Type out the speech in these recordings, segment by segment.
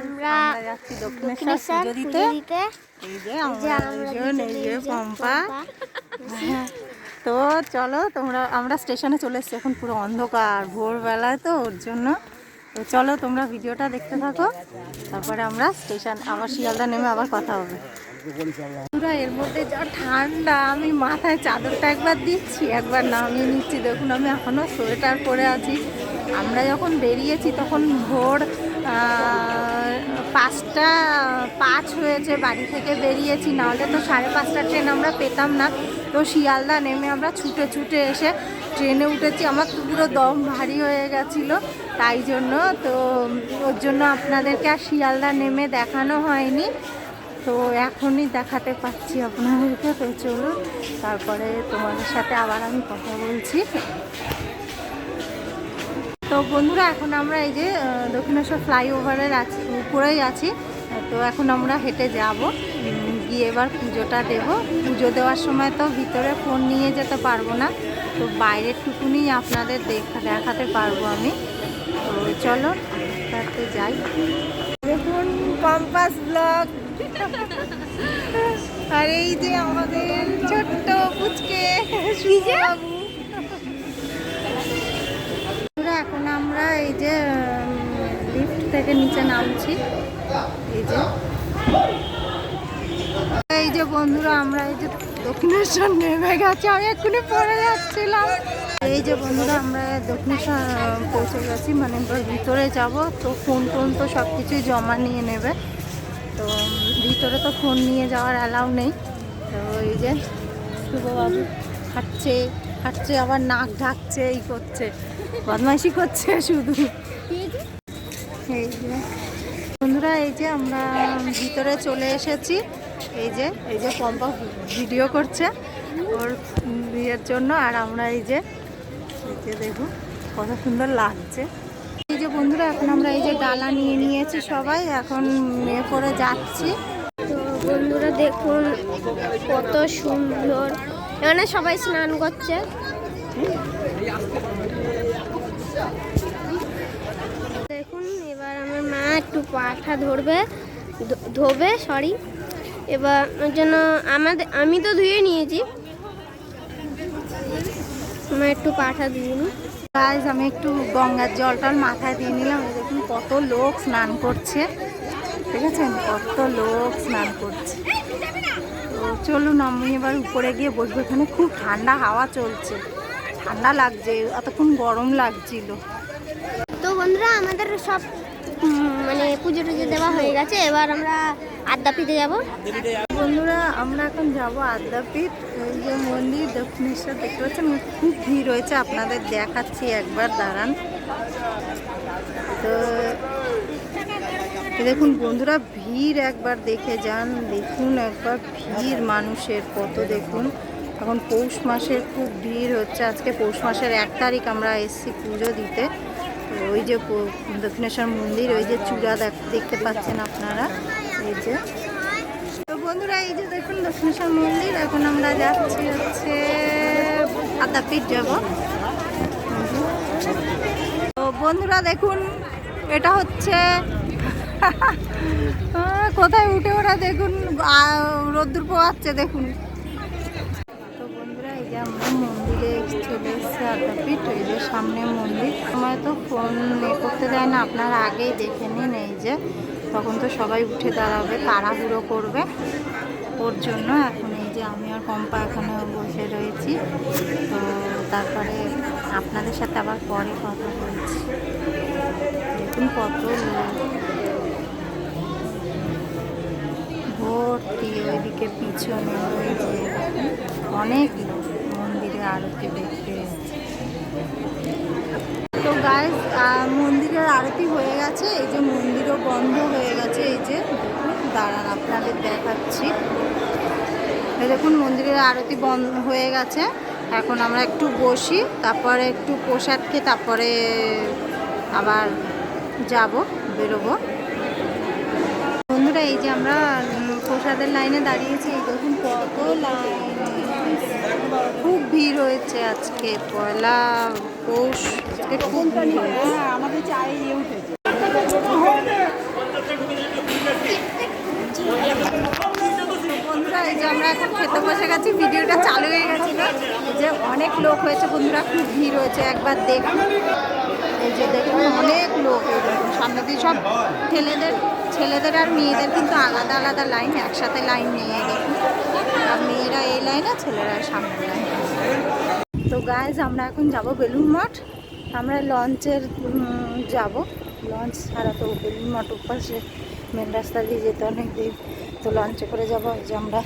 আমরা যাচ্ছি দক্ষিণেশ্বর পুজো দিতে। এই যে যে আমরা আমরা এই যে পম্পা। তো চলো তোমরা আমরা স্টেশনে চলে এসেছি এখন পুরো অন্ধকার ভোরবেলায় তো ওর জন্য। তো চলো তোমরা ভিডিওটা দেখতে থাকো। তারপরে আমরা স্টেশন আবার শিয়ালদা নেমে আবার কথা হবে। পুরো এর মধ্যে যা ঠান্ডা আমি মাথায় চাদরটা একবার দিচ্ছি একবার নামিয়ে নিচ্ছি। দেখুন আমি এখনও সোয়েটার পরে আছি। আমরা যখন বেরিয়েছি তখন ভোর পাঁচটা, পাঁচ হয়েছে বাড়ি থেকে বেরিয়েছি। নাহলে তো সাড়ে পাঁচটা ট্রেন আমরা পেতাম না। তো শিয়ালদা নেমে আমরা ছুটে ছুটে এসে ট্রেনে উঠেছি। আমার পুরো দম ভারী হয়ে গেছিল, তাই জন্য তো ওর জন্য আপনাদেরকে আর শিয়ালদা নেমে দেখানো হয়নি। তো এখনই দেখাতে পাচ্ছি আপনাদেরকে। তো চলুন, তারপরে তোমাদের সাথে আবার আমি কথা বলছি। তো বন্ধুরা, এখন আমরা এই যে দক্ষিণেশ্বর ফ্লাইওভারের আছি। উপরেই আছি। তো এখন আমরা হেঁটে যাব। গিয়ে এবার পুজোটা দেব। পুজো দেওয়ার সময় তো ভিতরে ফোন নিয়ে যেতে পারব না। তো বাইরের টুকুনি আপনাদের দেখা দেখাতে পারব আমি। তো চলো তাতে যাই। দেখুন কম্পাস ব্লগ আর এই যে আমাদের ছোট্ট পুচকে বাবু নামছি। এই যে। এই যে বন্ধুরা আমরা এই যে দক্ষিণেশ্বর নেমে গেছি আমি এক্ষুনি পড়ে যাচ্ছিলাম। এই যে বন্ধুরা আমরা দক্ষিণেশ্বর পৌঁছে গেছি মানে ভিতরে যাব তো ফোন টোন তো সব কিছুই জমা নিয়ে নেবে। তো ভিতরে তো ফোন নিয়ে যাওয়ার অ্যালাউ নেই। তো এই যে শুভবাবু হাঁটছে হাঁটছে আবার নাক ঢাকছে এই করছে। বদমাইশি করছে শুধু। এই যে। বন্ধুরা, এই যে আমরা ভিতরে চলে এসেছি। এই যে এই যে পম্পা ভিডিও করছে ওর বিয়ের জন্য, আর আমরা এই যে দেখুন, কত সুন্দর লাগছে। এই যে বন্ধুরা, এখন আমরা এই যে ডালা নিয়ে নিয়েছি সবাই, এখন মেয়ে করে যাচ্ছি। বন্ধুরা, দেখুন কত সুন্দর। এখানে সবাই স্নান করছে দেখুন এবার আমার মা একটু পাঠা ধরবে ধোবে সরি এবার ওর জন্য আমাদের আমি তো ধুয়ে নিয়েছি। মা একটু পাঠা দিয়ে নি গাইজ আমি একটু গঙ্গার জলটার মাথায় দিয়ে নিলাম। দেখুন কত লোক স্নান করছে। ঠিক আছে? কত লোক স্নান করছে। তো চলুন আমি এবার উপরে গিয়ে বসবো। এখানে খুব ঠান্ডা হাওয়া চলছে। ঠান্ডা লাগছে এতক্ষণ গরম লাগছিল। তো বন্ধুরা আমাদের সব মানে পুজো টুজো দেওয়া হয়ে গেছে, এবার আমরা আদ্যাপিতে যাব। বন্ধুরা, আমরা এখন যাব আদ্যাপীঠ যে মন্দির, দক্ষিণেশ্বর, দেখতে পাচ্ছেন? খুব ভিড় হয়েছে, আপনাদের দেখাচ্ছি একবার, দাঁড়ান। তো দেখুন বন্ধুরা, ভিড় একবার দেখে যান, দেখুন একবার ভিড় মানুষের, কত দেখুন। এখন পৌষ মাসের খুব ভিড় হচ্ছে, আজকে পৌষ মাসের এক তারিখ আমরা এসছি পুজো দিতে। ওই যে দক্ষিণেশ্বর মন্দির, ওই যে চূড়া দেখ- দেখতে পাচ্ছেন আপনারা, এই যে। তো বন্ধুরা, এই যে দেখুন দক্ষিণেশ্বর মন্দির, এখন আমরা যাচ্ছি হচ্ছে আদ্যাপীঠ যাব। তো বন্ধুরা, দেখুন, এটা হচ্ছে কোথায় উঠে ওরা দেখুন রোদ্দুর পোয়াচ্ছে দেখুন তো বন্ধুরা এই যে আমরা মন্দিরে চলে এসেছি আদ্যাপীঠ এই যে সামনে মন্দির। সময় তো ফোন এ করতে দেয় না, আপনারা আগেই দেখে নিন এই যে। তখন তো সবাই উঠে দাঁড়াবে, তাড়াহুড়ো করবে। ওর জন্য এখন এই যে আমি আর পম্পা এখানে বসে রয়েছি। তো তারপরে আপনাদের সাথে আবার পরে কথা বলছি। দেখুন কত ভর্তি ওইদিকে পিছনে অনেক লোক। আরতি দেখতে। তো গায়ে মন্দিরের আরতি হয়ে গেছে। এই যে মন্দিরও বন্ধ হয়ে গেছে। এই যে, দাঁড়ান, আপনাদের দেখাচ্ছি। দেখুন, মন্দিরের আরতি বন্ধ হয়ে গেছে। এখন আমরা একটু বসি, তারপরে একটু প্রসাদ খেয়ে তারপরে আবার যাব, বেরোবো। বন্ধুরা, এই যে আমরা প্রসাদের লাইনে দাঁড়িয়েছি। এই দেখুন, কত লাইন। খুব ভিড় হয়েছে আজকে, পয়লা পৌষ খুব। বন্ধুরা, এই যে আমরা এখন খেতে বসে গেছি, ভিডিওটা চালু হয়ে গেছিল যে অনেক লোক হয়েছে, বন্ধুরা, খুব ভিড় হয়েছে, একবার দেখুন এই যে দেখুন, অনেক লোক সামনে দিয়ে সব ছেলেদের ছেলেদের আর মেয়েদের কিন্তু আলাদা আলাদা লাইন, একসাথে লাইন নিয়ে দেখুন। আর মেয়েরা এই লাইনে ছেলেরা সামনের লাইন। তো গাইজ আমরা এখন যাব বেলুন মঠ। আমরা লঞ্চের যাব। লঞ্চ ছাড়া তো বেলুন মঠ পাশে মেন রাস্তা দিয়ে যেতে অনেক দিন তো লঞ্চে করে যাব। এই যে আমরা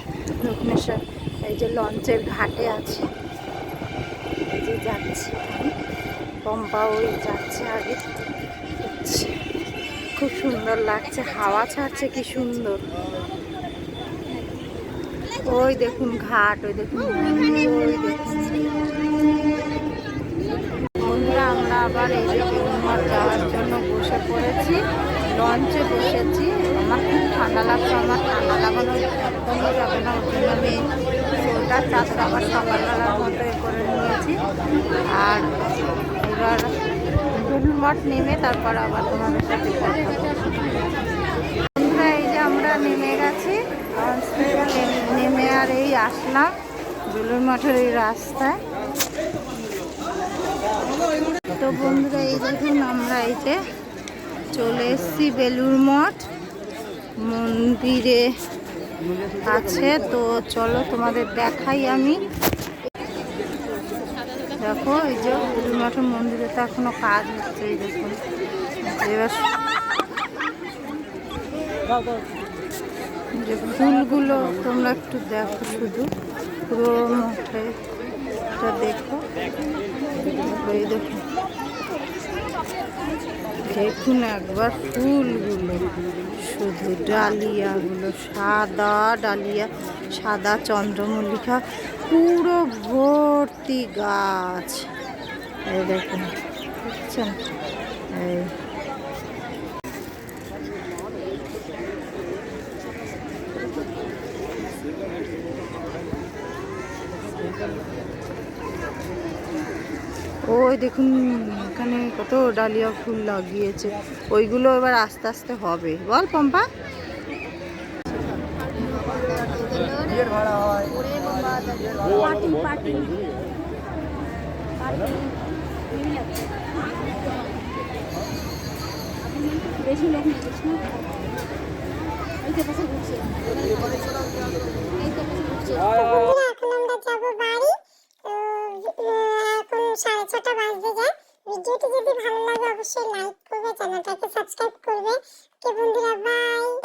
দক্ষিণেশ্বর এই যে লঞ্চের ঘাটে আছি। এই যে যাচ্ছি পম্পা ওই যাচ্ছে আগে। খুব সুন্দর লাগছে, হাওয়া ছাড়ছে, কি সুন্দর। ওই দেখুন ঘাট, ওই দেখুন ওই দেখুন বন্ধুরা, আমরা আবার এই যে বেলুড়মঠ যাওয়ার জন্য বসে পড়েছি লঞ্চে বসেছি। আমার খুব ঠান্ডা লাগছে, আমার ঠান্ডা লাগানো কমে যাবে না ওই জন্য আমি সোয়েটার চাদর আবার সকালবেলার মতো করে নিয়েছি। আর এবার বেলুড়মঠ নেমে তারপর আবার তোমাদের সাথে বন্ধুরা, এই যে আমরা নেমে গেছি। নেমে আর এই আসলাম বেলুর মঠের এই রাস্তায়। তো বন্ধুরা, এই দেখুন আমরা এই যে চলে এসেছি বেলুর মঠ। মন্দিরে আছে। তো চলো তোমাদের দেখাই আমি। দেখো, এই যে মঠের মন্দিরে তো এখনও কাজ হচ্ছে, এই দেখুন। এবার যে ফুলগুলো তোমরা একটু দেখো শুধু, পুরো মঠে দেখো। এই দেখো দেখুন একবার ফুলগুলো, শুধু ডালিয়াগুলো, সাদা ডালিয়া, সাদা চন্দ্রমল্লিকা পুরো ভর্তি গাছ। এই দেখুন, বুঝছেন? এই। ওই দেখুন, এখানে কত ডালিয়া ফুল লাগিয়েছে। ওইগুলো এবার আস্তে আস্তে হবে। বল পম্পা। Party party. বেশি লোক নেই এই তো পাশে ঘুরছে এই তো পাশে ঘুরছে এখন আমরা যাব বাড়ি। এখন সাড়ে ছটা যায় ভিডিওটি যদি ভালো লাগে অবশ্যই লাইক করবে চ্যানেলটাকে সাবস্ক্রাইব করবে। কে বন্ধুরা বাই